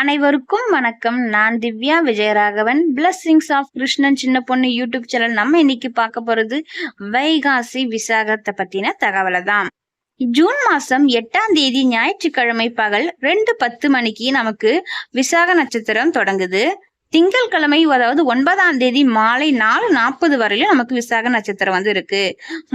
அனைவருக்கும் வணக்கம். நான் திவ்யா விஜயராகவன். பிளஸ்ஸிங்ஸ் ஆஃப் கிருஷ்ணன் சின்ன பொண்ணு யூடியூப் சேனல் நம்ம இன்னைக்கு பார்க்க போறது வைகாசி விசாகத்தை பத்தின தகவலை தான். ஜூன் மாசம் எட்டாம் தேதி ஞாயிற்றுக்கிழமை பகல் ரெண்டு பத்து மணிக்கு நமக்கு விசாக நட்சத்திரம் தொடங்குது. திங்கட்கிழமை அதாவது ஒன்பதாம் தேதி மாலை நாலு நாற்பது வரையிலும் நமக்கு விசாக நட்சத்திரம் வந்து இருக்கு.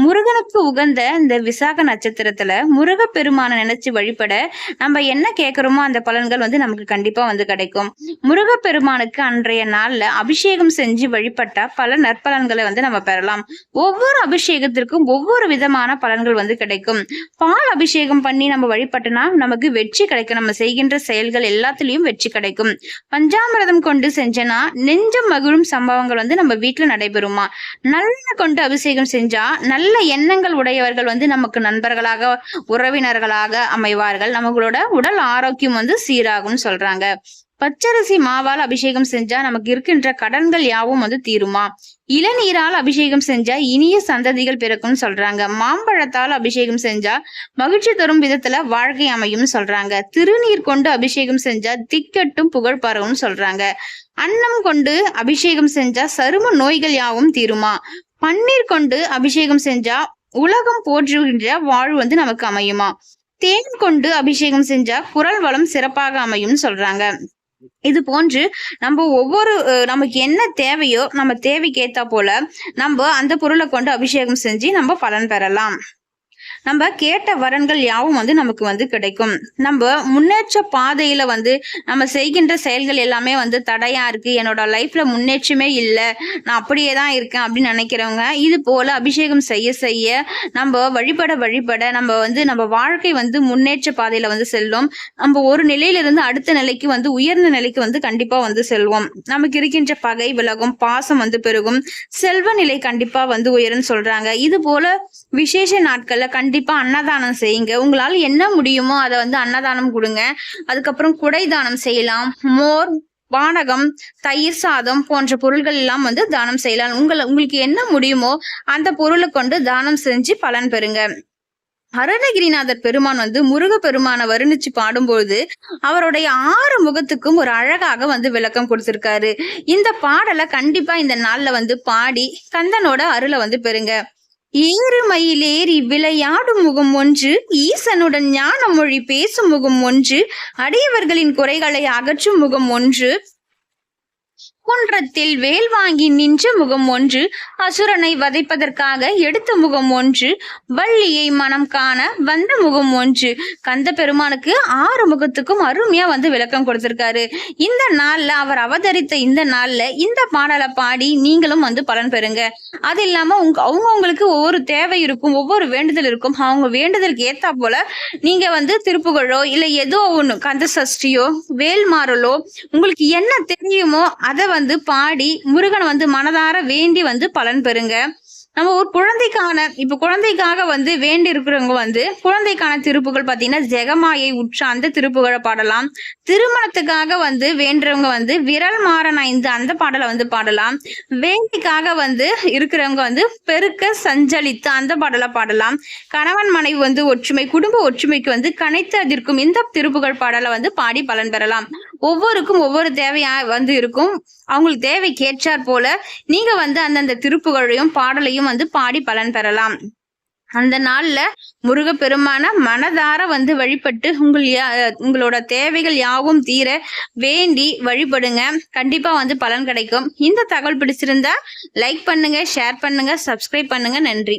முருகனுக்கு உகந்த இந்த விசாக நட்சத்திரத்துல முருக பெருமானை நினைச்சு வழிபட நம்ம என்ன கேட்கிறோமோ அந்த பலன்கள் வந்து நமக்கு கண்டிப்பா வந்து கிடைக்கும். முருக பெருமானுக்கு அன்றைய நாள்ல அபிஷேகம் செஞ்சு வழிபட்டா பல நற்பலன்களை வந்து நம்ம பெறலாம். ஒவ்வொரு அபிஷேகத்திற்கும் ஒவ்வொரு விதமான பலன்கள் வந்து கிடைக்கும். பால் அபிஷேகம் பண்ணி நம்ம வழிபட்டனா நமக்கு வெற்றி கிடைக்கும். நம்ம செய்கின்ற செயல்கள் எல்லாத்துலயும் வெற்றி கிடைக்கும். பஞ்சாமிரதம் கொண்டு செஞ்சனா நெஞ்சம் மகிழும் சம்பவங்கள் வந்து நம்ம வீட்டுல நடைபெறுமா? நல்ல கொண்டு அபிஷேகம் செஞ்சா நல்ல எண்ணங்கள் உடையவர்கள் வந்து நமக்கு நண்பர்களாக உறவினர்களாக அமைவார்கள். நம்மளோட உடல் ஆரோக்கியம் வந்து சீராகும் சொல்றாங்க. பச்சரிசி மாவால் அபிஷேகம் செஞ்சா நமக்கு இருக்கின்ற கடன்கள் யாவும் வந்து தீருமா? இளநீரால் அபிஷேகம் செஞ்சா இனிய சந்ததிகள் பிறக்கும்னு சொல்றாங்க. மாம்பழத்தால் அபிஷேகம் செஞ்சா மகிழ்ச்சி தரும் விதத்துல வாழ்க்கை அமையும் சொல்றாங்க. திருநீர் கொண்டு அபிஷேகம் செஞ்சா திக்கட்டும் புகழ் பரவும் சொல்றாங்க. அன்னம் கொண்டு அபிஷேகம் செஞ்சா சரும நோய்கள் யாவும் தீருமா? பன்னீர் கொண்டு அபிஷேகம் செஞ்சா உலகம் போற்றுகின்ற வாழ்வு வந்து நமக்கு அமையுமா? தேன் கொண்டு அபிஷேகம் செஞ்சா குரல் வளம் சிறப்பாக அமையும் சொல்றாங்க. இது போன்று நம்ம ஒவ்வொரு நமக்கு என்ன தேவையோ நம்ம தேவைக்கு ஏத்தா போல நம்ம அந்த பொருளை கொண்டு அபிஷேகம் செஞ்சு நம்ம பலன் பெறலாம். நம்ம கேட்ட வரன்கள் யாவும் வந்து நமக்கு வந்து கிடைக்கும். நம்ம முன்னேற்ற பாதையில வந்து நம்ம செய்கின்ற செயல்கள் எல்லாமே வந்து தடையா இருக்கு. என்னோட லைஃப்ல முன்னேற்றமே இல்லை. நான் அப்படியே தான் இருக்கேன் அப்படின்னு நினைக்கிறவங்க இது போல அபிஷேகம் செய்ய செய்ய நம்ம வழிபட வழிபட நம்ம வந்து நம்ம வாழ்க்கை வந்து முன்னேற்ற பாதையில வந்து செல்லும். நம்ம ஒரு நிலையிலிருந்து அடுத்த நிலைக்கு வந்து உயர்ந்த நிலைக்கு வந்து கண்டிப்பா வந்து செல்வோம். நமக்கு இருக்கின்ற பகை விலகும் பாசம் வந்து பெருகும். செல்வ நிலை கண்டிப்பா வந்து உயரும் சொல்றாங்க. இது போல விசேஷ நாட்கள்ல கண்டிப்பா கண்டிப்பாக அன்னதானம் செய்யுங்க. உங்களால் என்ன முடியுமோ அதை வந்து அன்னதானம் கொடுங்க. அதுக்கப்புறம் குடை தானம் செய்யலாம். மோர் வானகம் தயிர் சாதம் போன்ற பொருள்கள் எல்லாம் வந்து தானம் செய்யலாம். உங்களை உங்களுக்கு என்ன முடியுமோ அந்த பொருளை கொண்டு தானம் செஞ்சு பலன் பெறுங்க. அருணகிரிநாதர் பெருமான் வந்து முருக பெருமானை வருணிச்சு பாடும்போது அவருடைய ஆறு முகத்துக்கும் ஒரு அழகாக வந்து விளக்கம் கொடுத்திருக்காரு. இந்த பாடலை கண்டிப்பா இந்த நாள்ல வந்து பாடி கந்தனோட அருளை வந்து பெறுங்க. ஏறுமையிலேறி விளையாடும் முகம் ஒன்று ஈசனுடன் ஞான மொழி பேசும் முகம் ஒன்று அடியவர்களின் குறைகளை அகற்றும் முகம் ஒன்று. குன்றத்தில் வேல் வாங்கி நின்ற முகம் ஒன்று அசுரனை வதைப்பதற்காக எடுத்த முகம் ஒன்று வள்ளியை மனம் காண வந்த முகம் ஒன்று. கந்த பெருமானுக்கு ஆறு முகத்துக்கும் அருமையா வந்து விளக்கம் கொடுத்திருக்காரு. இந்த நாள்ல அவர் அவதரித்த இந்த நாள்ல இந்த பாடலை பாடி நீங்களும் வந்து பலன் பெறுங்க. அது இல்லாம உங்க அவங்கவுங்களுக்கு ஒவ்வொரு தேவை இருக்கும் ஒவ்வொரு வேண்டுதல் இருக்கும். அவங்க வேண்டுதலுக்கு ஏத்தா போல நீங்க வந்து திருப்புகழோ இல்ல ஏதோ ஒண்ணு கந்த சஷ்டியோ வேல்மாறலோ உங்களுக்கு என்ன தெரியுமோ அதை வந்து பாடி முருகனை வந்து மனதார வேண்டி வந்து பலன் பெறுங்க. நம்ம ஒரு குழந்தைக்கான இப்ப குழந்தைக்காக வந்து வேண்டி இருக்கிறவங்க வந்து குழந்தைக்கான திருப்புகள் பாத்தீங்கன்னா ஜெகமாயை உற்ற அந்த திருப்புகளை பாடலாம். திருமணத்துக்காக வந்து வேண்டுறவங்க வந்து விரல் மாறன் ஐந்து அந்த பாடலை வந்து பாடலாம். வேண்டிக்காக வந்து இருக்கிறவங்க வந்து பெருக்க சஞ்சலித்து அந்த பாடலை பாடலாம். கணவன் மனைவி வந்து ஒற்றுமை குடும்ப ஒற்றுமைக்கு வந்து கனைத்து அதிர்க்கும் இந்த திருப்புகள் பாடலை வந்து பாடி பலன் பெறலாம். ஒவ்வொருக்கும் ஒவ்வொரு தேவையா வந்து இருக்கும். அவங்களுக்கு தேவை கேட்டார் போல நீங்க வந்து அந்தந்த திருப்புகழையும் பாடலையும் வந்து பாடி பலன் பெறலாம். அந்த நாள்ல முருகப்பெருமான மனதார வந்து வழிபட்டு உங்கள் உங்களோட தேவைகள் யாவும் தீர வேண்டி வழிபடுங்க. கண்டிப்பா வந்து பலன் கிடைக்கும். இந்த தகவல் பிடிச்சிருந்தா லைக் பண்ணுங்க ஷேர் பண்ணுங்க சப்ஸ்கிரைப் பண்ணுங்க. நன்றி.